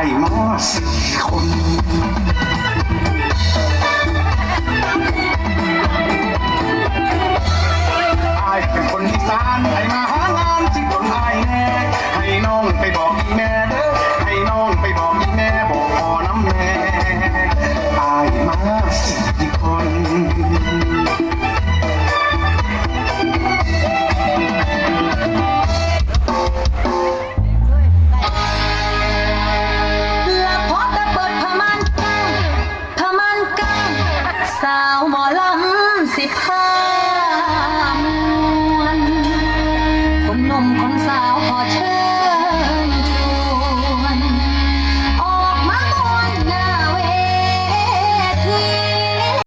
ได้มาสี่คนไอ้เป็นคนที่ซานไอ้มาาวหมอลำสิบห้ามวนคนหนุ่มคนสาวขอเชิ